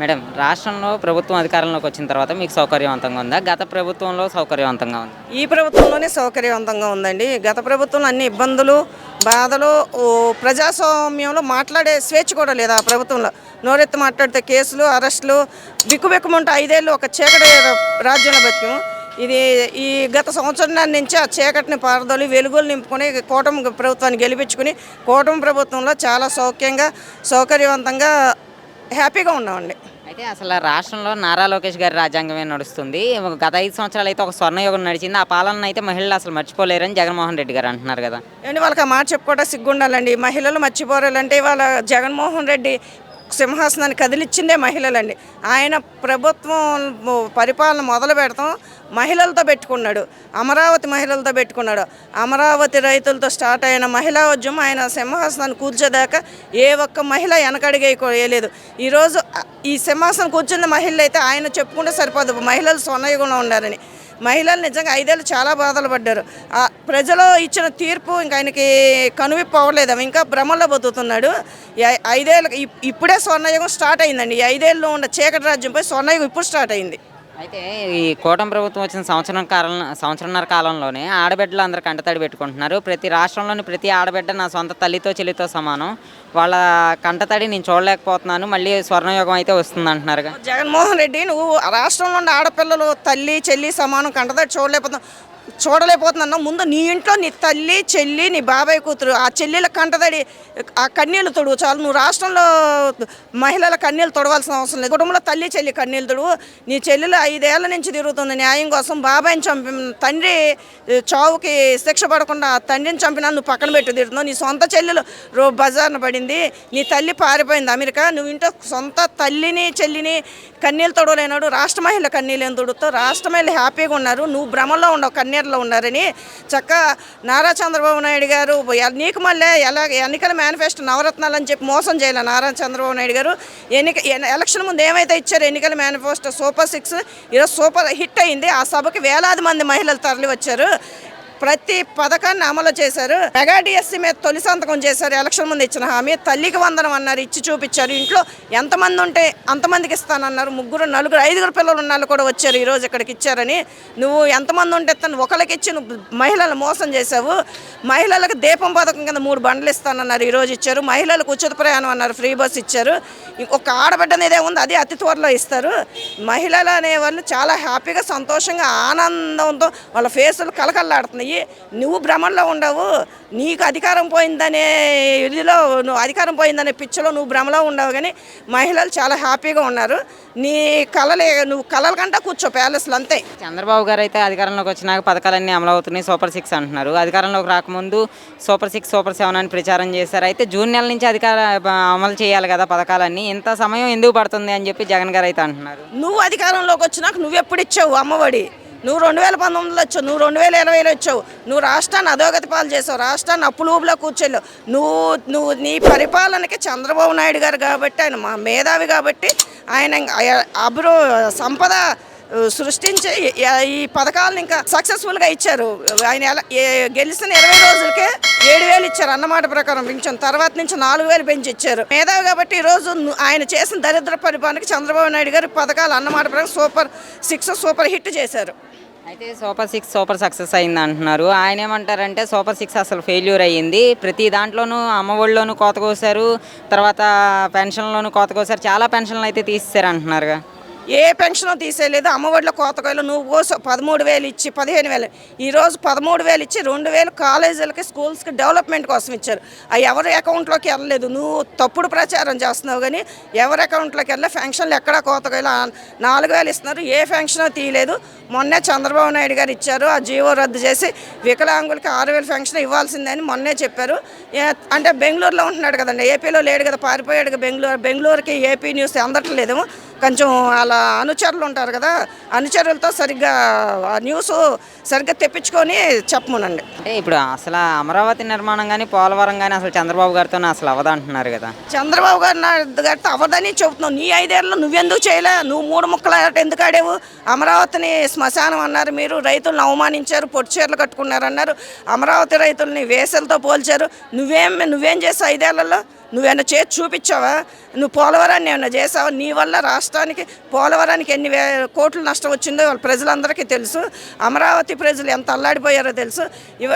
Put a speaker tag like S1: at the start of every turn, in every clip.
S1: Madam రాష్ట్రంలో ప్రభుత్వం అధికారంలోకి వచ్చిన తర్వాత మీకు సౌకర్యవంతంగా ఉందా? గత ప్రభుత్వంలో సౌకర్యవంతంగా ఉంది?
S2: ఈ ప్రభుత్వంలోనే సౌకర్యవంతంగా ఉందండి. గత ప్రభుత్వంలో అన్ని ఇబ్బందులు బాధలు ప్రజాస్వామ్యంలో మాట్లాడే స్వేచ్ఛ కూడా లేదు ఆ ప్రభుత్వంలో. నోరెత్తి మాట్లాడితే కేసులు అరెస్టులు బిక్కుబిక్కుమంటే ఐదేళ్ళు ఒక చీకటి రాజ్యంలో బతికాము. ఇది ఈ గత సంవత్సరం నుంచి ఆ చీకటిని పారదోలి వెలుగులు నింపుకొని కూటమి ప్రభుత్వాన్ని గెలిపించుకుని కూటమి ప్రభుత్వంలో చాలా సౌఖ్యంగా సౌకర్యవంతంగా హ్యాపీగా ఉన్నామండి.
S1: అయితే అసలు రాష్ట్రంలో నారా లోకేష్ గారి రాజ్యాంగమే నడుస్తుంది. గత ఐదు సంవత్సరాలు అయితే ఒక స్వర్ణయుగం నడిచింది. ఆ పాలన అయితే మహిళలు అసలు మర్చిపోలేరని జగన్మోహన్ రెడ్డి గారు అంటున్నారు కదా.
S2: ఏంటి వాళ్ళకి ఆ మాట చెప్పుకోవడం సిగ్గుండాలండి. మహిళలు మర్చిపోరాలంటే వాళ్ళ జగన్మోహన్ రెడ్డి సింహాసనాన్ని కదిలిచ్చిందే మహిళలండి. ఆయన ప్రభుత్వం పరిపాలన మొదలు పెడతాం మహిళలతో పెట్టుకున్నాడు. అమరావతి మహిళలతో పెట్టుకున్నాడు. అమరావతి రైతులతో స్టార్ట్ అయిన మహిళా ఉద్యమం ఆయన సింహాసనాన్ని కూర్చోదాకా ఏ ఒక్క మహిళ వెనకడిగే వేయలేదు ఈరోజు ఈ సింహాసనం కూర్చున్న మహిళలు అయితే ఆయన చెప్పుకుంటే సరిపోదు. మహిళలు స్వర్ణయుగంలో ఉండాలని. మహిళలు నిజంగా ఐదేళ్ళు చాలా బాధలు పడ్డారు. ఆ ప్రజలు ఇచ్చిన తీర్పు ఇంకా ఆయనకి కనువిప్పు అవ్వలేదు ఇంకా భ్రమంలో బతుకుతున్నాడు. ఐదేళ్ళు ఇప్పుడే స్వర్ణయుగం స్టార్ట్ అయిందండి. ఈ ఐదేళ్ళు ఉన్న చీకటి రాజ్యంపై స్వర్ణయుగం ఇప్పుడు స్టార్ట్ అయింది.
S1: అయితే ఈ కూటమి ప్రభుత్వం వచ్చిన సంవత్సరం కాలం సంవత్సరంన్నర కాలంలోనే ఆడబిడ్డలు అందరు కంటతడి పెట్టుకుంటున్నారు. ప్రతి రాష్ట్రంలోని ప్రతి ఆడబిడ్డ నా సొంత తల్లితో చెల్లితో సమానం. వాళ్ళ కంటతడి నేను చూడలేకపోతున్నాను. మళ్ళీ స్వర్ణయోగం అయితే వస్తుంది అంటున్నారుగా
S2: జగన్మోహన్ రెడ్డి నువ్వు రాష్ట్రంలో ఉన్న ఆడపిల్లలు తల్లి చెల్లి సమానం కంటతడి చూడలేకపోతున్నావు. చూడలేకపోతున్నావు ముందు నీ ఇంట్లో నీ తల్లి చెల్లి నీ బాబాయ్ కూతురు ఆ చెల్లెల కంటదడి ఆ కన్నీళ్ళు తొడువు చాలు. నువ్వు రాష్ట్రంలో మహిళల కన్నీళ్ళు తొడవలసిన అవసరం లేదు. కుటుంబంలో తల్లి చెల్లి కన్నీళ్ళు తొడువు. నీ చెల్లెలు ఐదేళ్ళ నుంచి తిరుగుతుంది. న్యాయం కోసం బాబాయిని చంపి తండ్రి చావుకి శిక్ష పడకుండా ఆ తండ్రిని చంపినా నువ్వు పక్కన పెట్టి తిరుగుతున్నావు నీ సొంత చెల్లెలు రో బజార్న పడింది. నీ తల్లి పారిపోయింది అమెరికా. నువ్వు ఇంట్లో సొంత తల్లిని చెల్లిని కన్నీళ్ళు తొడవలేనాడు రాష్ట్ర మహిళ కన్నీళ్ళు ఏం తొడుగుతావు రాష్ట్ర మహిళ హ్యాపీగా ఉన్నారు. నువ్వు భ్రమంలో ఉండవు కన్నీరులో ఉన్నారని చక్క నారా చంద్రబాబు నాయుడు గారు నీకు మళ్ళీ ఎలా ఎన్నికల మేనిఫెస్టో నవరత్నాలు అని చెప్పి మోసం చేయాలి నారా చంద్రబాబు నాయుడు గారు. ఎన్నిక ఎన్- ఎలక్షన్ ముందు ఏమైతే ఇచ్చారు ఎన్నికల మేనిఫెస్టో సూపర్ సిక్స్ ఈరోజు సూపర్ హిట్ అయింది. ఆ సభకి వేలాది మంది మహిళలు తరలి వచ్చారు ప్రతి పథకాన్ని అమలు చేశారు. మెగా డిఎస్సీ మీద తొలి సంతకం చేశారు. ఎలక్షన్ ముందు ఇచ్చిన హామీ తల్లికి వందనం అన్నారు ఇచ్చి చూపించారు. ఇంట్లో ఎంతమంది ఉంటే అంతమందికి ఇస్తానన్నారు. ముగ్గురు నలుగురు ఐదుగురు పిల్లలు ఉన్న కూడా వచ్చారు. ఈరోజు ఇక్కడికి ఇచ్చారని. నువ్వు ఎంతమంది ఉంటే ఇస్తాను ఒకరికి ఇచ్చి నువ్వు మహిళలు మోసం చేశావు. మహిళలకు దీపం పథకం కింద మూడు బండ్లు ఇస్తానన్నారు. ఈరోజు ఇచ్చారు. మహిళలకు ఉచిత ప్రయాణం అన్నారు. ఫ్రీ బస్ ఇచ్చారు. ఒక ఆడబిడ్డ ఏదే ఉంది అది అతి త్వరలో ఇస్తారు. మహిళలు అనేవాళ్ళు చాలా హ్యాపీగా సంతోషంగా ఆనందంతో వాళ్ళ ఫేసులు కలకల్లాడుతున్నాయి నువ్వు భ్రమంలో ఉండవు. నీకు అధికారం పోయిందనే ఇదిలో నువ్వు అధికారం పోయిందనే పిచ్చిలో నువ్వు భ్రమలో ఉండవు కానీ మహిళలు చాలా హ్యాపీగా ఉన్నారు. నీ కళలే నువ్వు కళల కంటే కూర్చో ప్యాలెస్లు అంతే.
S1: చంద్రబాబు గారు అయితే అధికారంలోకి వచ్చినాక పథకాలన్నీ అమలు అవుతున్నాయి సూపర్ సిక్స్ అంటున్నారు. అధికారంలోకి రాకముందు సూపర్ సిక్స్ సూపర్ సెవెన్ అని ప్రచారం చేశారు. అయితే జూన్ నెల నుంచి అధికార అమలు చేయాలి కదా పథకాలన్నీ. ఇంత సమయం ఎందుకు పడుతుంది అని చెప్పి జగన్ గారు అయితే అంటున్నారు.
S2: నువ్వు అధికారంలోకి వచ్చినాక నువ్వు ఎప్పుడు ఇచ్చావు అమ్మఒడి? నువ్వు రెండు వేల పంతొమ్మిదిలో వచ్చావు నువ్వు రెండు వేల ఇరవైలో వచ్చావు. నువ్వు రాష్ట్రాన్ని అధోగతి పాలు చేసావు రాష్ట్రాన్ని అప్పులూపులో కూర్చోలేవు. నువ్వు నువ్వు నీ పరిపాలనకి చంద్రబాబు నాయుడు గారు కాబట్టి ఆయన మా మేధావి కాబట్టి ఆయన అభివృ సంపద సృష్టించి ఈ- ఈ పథకాలను ఇంకా సక్సెస్ఫుల్గా ఇచ్చారు. ఆయన ఎలా గెలిచిన ఇరవై రోజులకే ఏడు వేలు ఇచ్చారు అన్నమాట ప్రకారం పెంచాం తర్వాత నుంచి నాలుగు వేలు పెంచి ఇచ్చారు. మేధావి కాబట్టి ఈరోజు ఆయన చేసిన దరిద్ర పరిపాలనకి చంద్రబాబు నాయుడు గారు పథకాలు అన్నమాట ప్రకారం సూపర్ సిక్స్ సూపర్ హిట్ చేశారు.
S1: అయితే సూపర్ సిక్స్ సూపర్ సక్సెస్ అయింది అంటున్నారు. ఆయన ఏమంటారంటే సూపర్ సిక్స్ అసలు ఫెయిల్యూర్ అయ్యింది. ప్రతి దాంట్లోనూ అమ్మఒడిలోనూ కోత కోసారు తర్వాత పెన్షన్లోనూ కోత కోసారు. చాలా పెన్షన్లు అయితే తీసేశారు అంటున్నారుగా.
S2: ఏ పెన్షన్ తీసేయలేదు. అమ్మఒడిలో కోతకాయలు నువ్వు కోసం పదమూడు వేలు ఇచ్చి పదిహేను వేలు. ఈరోజు పదమూడు వేలు ఇచ్చి రెండు వేలు కాలేజీలకి స్కూల్స్కి డెవలప్మెంట్ కోసం ఇచ్చారు. అవి ఎవరి అకౌంట్లోకి వెళ్ళలేదు. నువ్వు తప్పుడు ప్రచారం చేస్తున్నావు కానీ ఎవరి అకౌంట్లోకి వెళ్ళే ఫంక్షన్లు ఎక్కడా కోతకాయలు? నాలుగు వేలు ఇస్తున్నారు. ఏ ఫంక్షన్ తీయలేదు. మొన్నే చంద్రబాబు నాయుడు గారు ఇచ్చారు. ఆ జీవో రద్దు చేసి వికలాంగులకి ఆరు వేలు ఫంక్షన్ ఇవ్వాల్సిందని మొన్నే చెప్పారు. అంటే బెంగళూరులో ఉంటున్నాడు కదండి. ఏపీలో లేడు కదా పారిపోయాడు బెంగళూరు. బెంగళూరుకి ఏపీ న్యూస్ అందట్లేదేమో కొంచెం అలా అనుచరులు ఉంటారు కదా అనుచరులతో సరిగ్గా ఆ న్యూస్ సరిగ్గా తెప్పించుకొని చెప్పమనండి.
S1: ఇప్పుడు అసలు అమరావతి నిర్మాణం కానీ పోలవరం కానీ అసలు చంద్రబాబు గారితో అసలు అవదంటున్నారు కదా.
S2: చంద్రబాబు గారు గారితో అవదని చెబుతున్నావు నీ ఐదేళ్ళలో నువ్వెందుకు చేయలే? నువ్వు మూడు ముక్కలు ఎందుకు ఆడేవు? అమరావతిని శ్మశానం అన్నారు మీరు. రైతులను అవమానించారు పొట్టి చీరలు కట్టుకున్నారు అన్నారు అమరావతి రైతుల్ని వేసలతో పోల్చారు. నువ్వేం నువ్వేం చేసావు ఐదేళ్ళలో? నువ్వేమైనా చేసి చూపించావా? నువ్వు పోలవరాన్ని ఏమైనా చేసావా? నీ వల్ల రాష్ట్ర రాష్ట్రానికి పోలవరానికి ఎన్ని వే కోట్ల నష్టం వచ్చిందో వాళ్ళ ప్రజలందరికీ తెలుసు. అమరావతి ప్రజలు ఎంత అల్లాడిపోయారో తెలుసు. ఇవ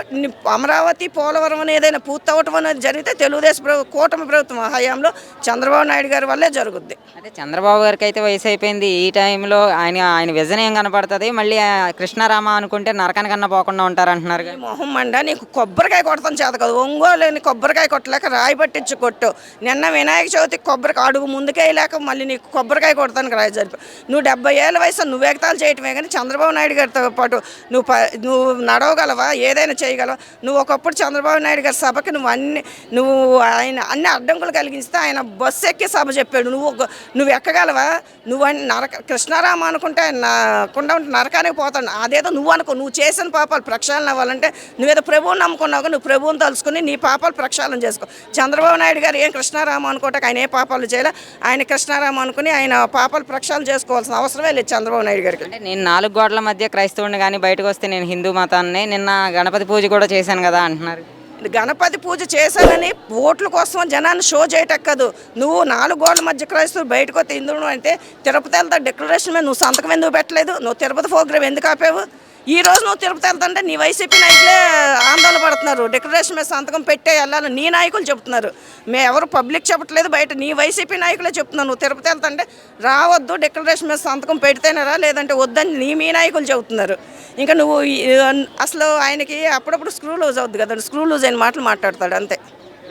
S2: అమరావతి పోలవరం అని ఏదైనా పూర్తవటం అనేది జరిగితే తెలుగుదేశం ప్రభు కూటమి ప్రభుత్వం హయాంలో చంద్రబాబు నాయుడు గారి వల్లే జరుగుద్ది.
S1: అయితే చంద్రబాబు గారికి అయితే వయసు అయిపోయింది. ఈ టైంలో ఆయన ఆయన విజన్ ఏం కనపడుతుంది? మళ్ళీ కృష్ణారామ అనుకుంటే నరకానికన్నా పోకుండా ఉంటారు అంటున్నారు
S2: ఈ మొహం మండ నీకు కొబ్బరికాయ కొడతాం చేత కదా. ఒంగోలేని కొబ్బరికాయ కొట్టలేక రాయి పట్టించి కొట్టు. నిన్న వినాయక చవితి కొబ్బరి అడుగు ముందుకేయలేక మళ్ళీ నీకు కొబ్బరికాయ కొడతానికి రాయి జరిపి నువ్వు డెబ్బై ఏళ్ళ వయసు నువ్వు ఎగతాలు చేయటమే కానీ చంద్రబాబు నాయుడు గారితో పాటు నువ్వు నువ్వు నడవగలవా? ఏదైనా చేయగలవా? నువ్వు ఒకప్పుడు చంద్రబాబు నాయుడు గారి సభకి నువ్వు అన్ని నువ్వు ఆయన అన్ని అడ్డంకులు కలిగిస్తే ఆయన బస్సు ఎక్కి సభ చెప్పాడు. నువ్వు నువ్వు ఎక్కగలవా? నువ్వు అన్ని నరక కృష్ణారామ అనుకుంటే ఆయన కుండా ఉంటే నరకానికి పోతాడు. అదేదో నువ్వు అనుకో నువ్వు చేసిన పాపాలు ప్రక్షాళన అవ్వాలంటే నువ్వేదో ప్రభువుని నమ్ముకున్నావు నువ్వు ప్రభువుని తలుసుకుని నీ పాపాలు ప్రక్షాళన చేసుకో. చంద్రబాబు నాయుడు గారు ఏం కృష్ణారామ అనుకోవటానికి ఆయన ఏ పాపాలు చేయలే. ఆయన కృష్ణారామ అనుకుని ఆయన పాపాలు ప్రక్షాళన చేసుకోవాల్సిన అవసరమే లేదు చంద్రబాబు నాయుడు గారికి.
S1: అంటే నేను నాలుగు గోడల మధ్య క్రైస్తవుని కానీ బయటకు వస్తే నేను హిందూ మతాన్ని నిన్న గణపతి పూజ కూడా చేశాను కదా అంటున్నారు.
S2: గణపతి పూజ చేశానని ఓట్ల కోసం జనాన్ని షో చేయటక్కదు నువ్వు నాలుగు గోడల మధ్య క్రైస్తవులు బయటకు వస్తే హిందువులు అంటే తిరుపతి వెళ్తా డిక్లరేషన్ మీద నువ్వు సంతకం ఎందుకు పెట్టలేదు? నువ్వు తిరుపతి ప్రోగ్రామ్ ఎందుకు ఆపావు? ఈ రోజు నువ్వు తిరుపతి వెళ్తుంటే నీ వైసీపీ నాయకులే ఆందోళన పడుతున్నారు. డిక్లరేషన్ మీద సంతకం పెట్టే వెళ్ళాలి నీ నాయకులు చెప్తున్నారు మేము ఎవరు పబ్లిక్ చెప్పట్లేదు బయట నీ వైసీపీ నాయకులే చెప్తున్నారు నువ్వు తిరుపతి వెళ్తుంటే రావద్దు డిక్లరేషన్ మీద సంతకం పెడితేనే రా లేదంటే వద్దని నీ మీ నాయకులు చెబుతున్నారు. ఇంకా నువ్వు అసలు ఆయనకి అప్పుడప్పుడు స్క్రూ లూజ్ అవుద్ది కదా స్క్రూ లూజ్ అయిన మాటలు మాట్లాడతాడు అంతే.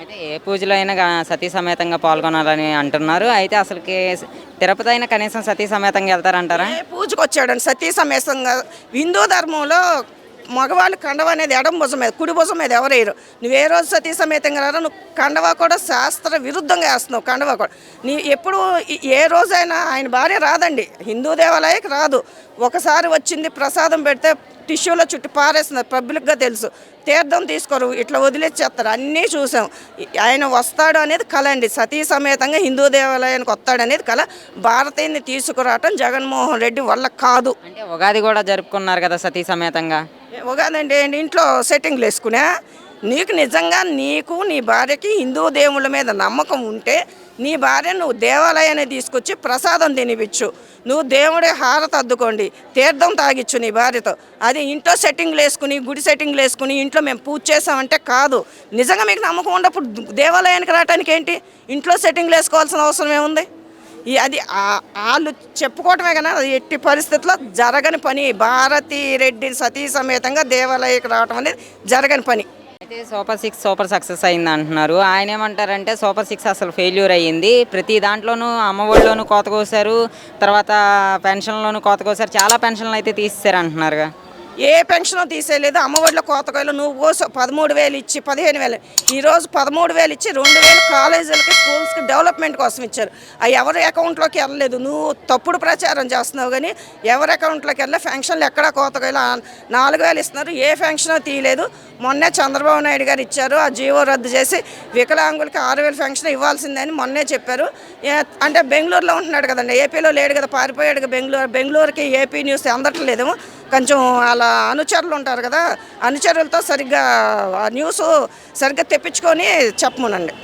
S1: అయితే ఏ పూజలో అయినా సతీ సమేతంగా పాల్గొనాలని అంటున్నారు. అయితే అసలుకి తిరుపతి అయినా కనీసం సతీ సమేతంగా వెళ్తారంటారా?
S2: ఏ పూజకు వచ్చాడండి? సతీ సమేతంగా హిందూ ధర్మంలో మగవాళ్ళు కండవ అనేది ఎడం భుజం మీద కుడి భుజం మీద ఎవరేయరు నువ్వు ఏ రోజు సతీ సమేతంగా రారో నువ్వు కండవ కూడా శాస్త్ర విరుద్ధంగా వేస్తున్నావు కండవ కూడా. నీ ఎప్పుడు ఏ రోజైనా ఆయన భార్య రాదండి. హిందూ దేవాలయకి రాదు. ఒకసారి వచ్చింది ప్రసాదం పెడితే టిష్యూలో చుట్టూ పారేస్తున్నారు. పబ్లిక్గా తెలుసు. తీర్థం తీసుకోరు ఇట్లా వదిలేసేస్తారు అన్నీ చూసాం. ఆయన వస్తాడు అనేది కళ అండి. సతీ సమేతంగా హిందూ దేవాలయానికి వస్తాడు అనేది కళ భారతీయుని తీసుకురావటం జగన్మోహన్ రెడ్డి వల్ల కాదు.
S1: అంటే ఉగాది కూడా జరుపుకున్నారు కదా సతీ సమేతంగా?
S2: ఉగాదండి ఏంటి? ఇంట్లో సెట్టింగ్లు వేసుకునే. నీకు నిజంగా నీకు నీ భార్యకి హిందూ దేవుళ్ళ మీద నమ్మకం ఉంటే నీ భార్య నువ్వు దేవాలయాన్ని తీసుకొచ్చి ప్రసాదం తినిపించు. నువ్వు దేవుడి హారత అద్దుకోండి. తీర్థం తాగిచ్చు నీ భార్యతో. అది ఇంట్లో సెట్టింగ్లు వేసుకుని గుడి సెట్టింగ్లు వేసుకుని ఇంట్లో మేము పూజ చేసామంటే కాదు. నిజంగా మీకు నమ్మకం ఉన్నప్పుడు దేవాలయానికి రావడానికి ఏంటి? ఇంట్లో సెట్టింగ్లు వేసుకోవాల్సిన అవసరం ఏముంది? ఈ అది వాళ్ళు చెప్పుకోవటమే కానీ అది ఎట్టి పరిస్థితుల్లో జరగని పని. భారతి రెడ్డి సతీ సమేతంగా దేవాలయకు రావటం అనేది జరగని పని.
S1: అయితే సూపర్ సిక్స్ సూపర్ సక్సెస్ అయింది అంటున్నారు. ఆయన ఏమంటారంటే సూపర్ సిక్స్ అసలు ఫెయిల్యూర్ అయ్యింది. ప్రతి దాంట్లోనూ అమ్మఒడిలోనూ కోత కోసారు తర్వాత పెన్షన్లోనూ కోత కోసారు చాలా పెన్షన్లు అయితే తీసేశారు అంటున్నారుగా.
S2: ఏ పెన్షన్ తీసేయలేదు. అమ్మఒడిలో కోతకాయలు నువ్వు కోస పదమూడు వేలు ఇచ్చి పదిహేను వేలు. ఈరోజు పదమూడు వేలు ఇచ్చి రెండు వేలు కాలేజీలకి స్కూల్స్కి డెవలప్మెంట్ కోసం ఇచ్చారు. అవి ఎవరి అకౌంట్లోకి వెళ్ళలేదు. నువ్వు తప్పుడు ప్రచారం చేస్తున్నావు కానీ ఎవరి అకౌంట్లోకి వెళ్ళే ఫంక్షన్లు ఎక్కడ కోతకాయలు నాలుగు వేలు ఇస్తున్నారు. ఏ ఫంక్షన్ తీయలేదు. మొన్నే చంద్రబాబు నాయుడు గారు ఇచ్చారు. ఆ జీవో రద్దు చేసి వికలాంగులకి ఆరు వేలు ఫంక్షన్ ఇవ్వాల్సిందని మొన్నే చెప్పారు. అంటే బెంగళూరులో ఉంటున్నాడు కదండి. ఏపీలో లేడు కదా. పారిపోయాడు బెంగళూరు బెంగళూరుకి ఏపీ న్యూస్ అందట్లేదేమో కొంచెం అలా అనుచరులు ఉంటారు కదా అనుచరులతో సరిగ్గా ఆ న్యూస్ సరిగ్గా తెప్పించుకొని చెప్పమనండి.